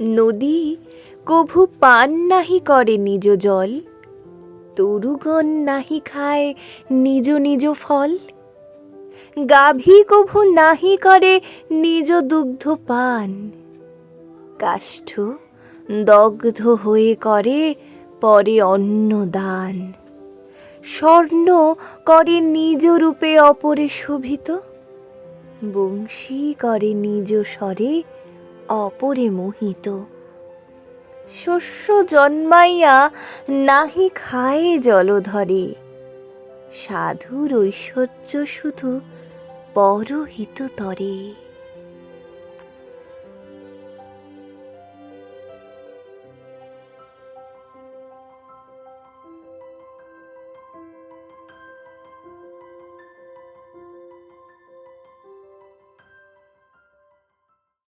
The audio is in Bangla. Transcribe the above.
নদী কভু পান নাহি করে নিজ জল, তরুগণ নাহি খায় নিজ নিজ ফল। গাভী কভু নাহি করে নিজ দুগ্ধ পান, কাষ্ঠ দগ্ধ হয়ে করে পরে অন্ন দান। স্বর্ণ করে নিজ রূপে অপরে শোভিত, বংশী করে নিজ স্বরে অপরে মোহিত শস্য জন্মাইয়া নাহি খায় জলধরে। সাধুর ঐশ্বর্য শুধু পরহিত তরে।